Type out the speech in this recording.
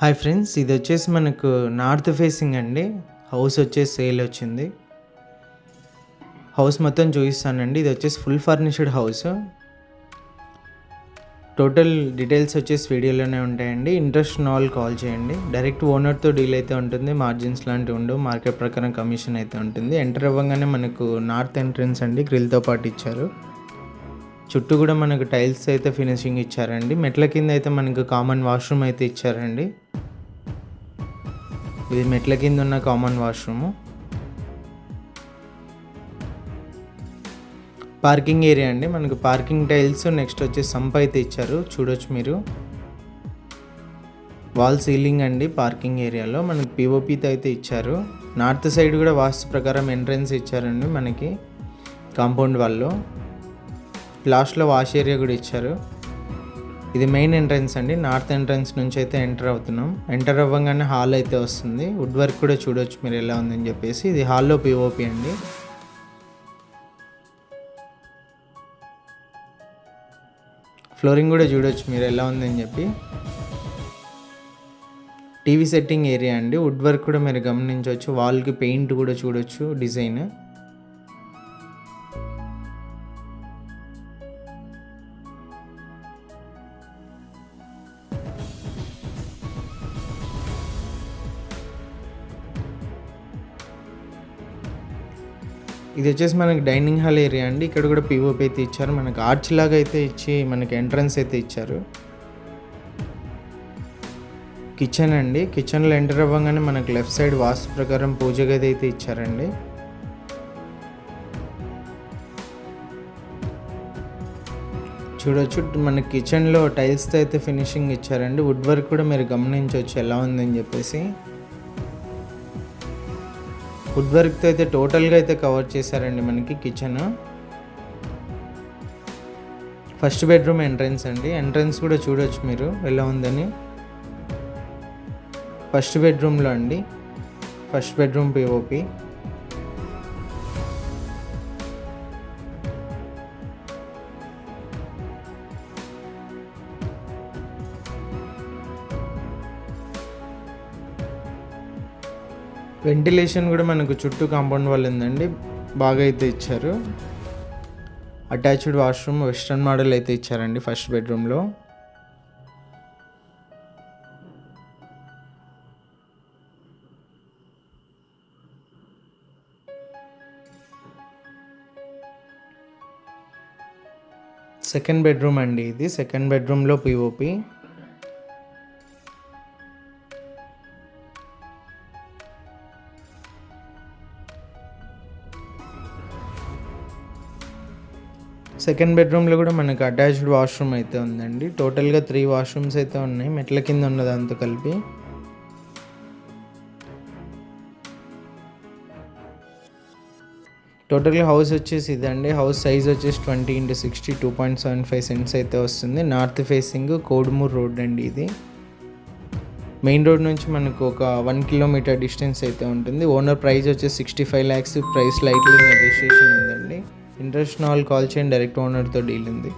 Hi friends ఇది వచ్చేసి మనకు నార్త్ ఫేసింగ్ అండి. హౌస్ వచ్చేసి సేల్ వచ్చింది. హౌస్ మొత్తం చూపిస్తానండి. ఇది వచ్చేసి full furnished house. Total details వచ్చేసి వీడియోలోనే ఉంటాయండి. ఇంట్రెస్ట్ ఉన్న వాళ్ళు కాల్ చేయండి. డైరెక్ట్ ఓనర్తో డీల్ అయితే ఉంటుంది. మార్జిన్స్ లాంటివి ఉండవు. మార్కెట్ ప్రకారం కమిషన్ అయితే ఉంటుంది. ఎంటర్ అవ్వగానే మనకు నార్త్ ఎంట్రన్స్ అండి. గ్రిల్తో పాటు ఇచ్చారు. చుట్టూ కూడా మనకు టైల్స్ అయితే ఫినిషింగ్ ఇచ్చారండి. మెట్ల కింద అయితే మనకు కామన్ వాష్రూమ్ అయితే ఇచ్చారండి. ఇది మెట్ల కింద ఉన్న కామన్ వాష్రూము పార్కింగ్ ఏరియా అండి. మనకు పార్కింగ్ టైల్స్ నెక్స్ట్ వచ్చి సంప్ అయితే ఇచ్చారు. చూడొచ్చు మీరు. వాల్ సీలింగ్ అండి పార్కింగ్ ఏరియాలో మనకి పిఓపితో అయితే ఇచ్చారు. నార్త్ సైడ్ కూడా వాస్తు ప్రకారం ఎంట్రన్స్ ఇచ్చారండి మనకి. కాంపౌండ్ వాళ్ళు లాస్ట్లో వాష్ ఏరియా కూడా ఇచ్చారు. ఇది మెయిన్ ఎంట్రన్స్ అండి. నార్త్ ఎంట్రన్స్ నుంచి అయితే ఎంటర్ అవుతున్నాం. ఎంటర్ అవ్వగానే హాల్ అయితే వస్తుంది. వుడ్ వర్క్ కూడా చూడొచ్చు మీరు ఎలా ఉందని చెప్పేసి. ఇది హాల్లో పిఓపి అండి. ఫ్లోరింగ్ కూడా చూడొచ్చు మీరు ఎలా ఉందని చెప్పి. టీవీ సెట్టింగ్ ఏరియా అండి. వుడ్ వర్క్ కూడా మీరు గమనించవచ్చు. వాల్కి పెయింట్ కూడా చూడొచ్చు. డిజైన్ ఇది వచ్చేసి మనకి డైనింగ్ హాల్ ఏరియా అండి. ఇక్కడ కూడా పిఓపి అయితే ఇచ్చారు. మనకి ఆర్చ్ లాగా అయితే ఇచ్చి మనకి ఎంట్రన్స్ అయితే ఇచ్చారు. కిచెన్ అండి. కిచెన్లో ఎంటర్ అవ్వగానే మనకి లెఫ్ట్ సైడ్ వాస్తు ప్రకారం పూజ గది అయితే ఇచ్చారండి. చూడొచ్చు. మన కిచెన్లో టైల్స్తో అయితే ఫినిషింగ్ ఇచ్చారండి. వుడ్ వర్క్ కూడా మీరు గమనించవచ్చు ఎలా ఉందని చెప్పేసి. ఫుడ్ వర్క్తో అయితే టోటల్గా అయితే కవర్ చేశారండి మనకి కిచెన్ ఫస్ట్ బెడ్రూమ్ ఎంట్రన్స్ అండి. ఎంట్రన్స్ కూడా చూడొచ్చు మీరు ఎలా ఉందని. ఫస్ట్ బెడ్రూమ్లో అండి. ఫస్ట్ బెడ్రూమ్ పిఓపి వెంటిలేషన్ కూడా మనకు చుట్టూ కాంపౌండ్ వాళ్ళు ఉందండి. బాగా అయితే ఇచ్చారు. అటాచ్డ్ వాష్రూమ్ వెస్ట్రన్ మోడల్ అయితే ఇచ్చారండి ఫస్ట్ బెడ్రూమ్లో. సెకండ్ బెడ్రూమ్ అండి ఇది. సెకండ్ బెడ్రూమ్లో పిఓపి సెకండ్ బెడ్రూమ్లో కూడా మనకు అటాచ్డ్ వాష్రూమ్ అయితే ఉందండి. టోటల్గా త్రీ వాష్రూమ్స్ అయితే ఉన్నాయి. మెట్ల కింద ఉన్నది అంతా కలిపి. టోటల్గా హౌస్ వచ్చేసి ఇదండి. హౌస్ సైజ్ వచ్చేసి twenty into sixty two point seven five cents అయితే వస్తుంది. నార్త్ ఫేసింగ్ కోడుమూర్ రోడ్ అండి ఇది. మెయిన్ రోడ్ నుంచి మనకు ఒక వన్ కిలోమీటర్ డిస్టెన్స్ అయితే ఉంటుంది. ఓనర్ ప్రైస్ వచ్చేసి sixty five lakhs. Price lightly negotiation ఉంది. ఇంటర్నేషనల్ కాల్ చేయండి డైరెక్ట్ ఓనర్తో డీల్ ఉంది.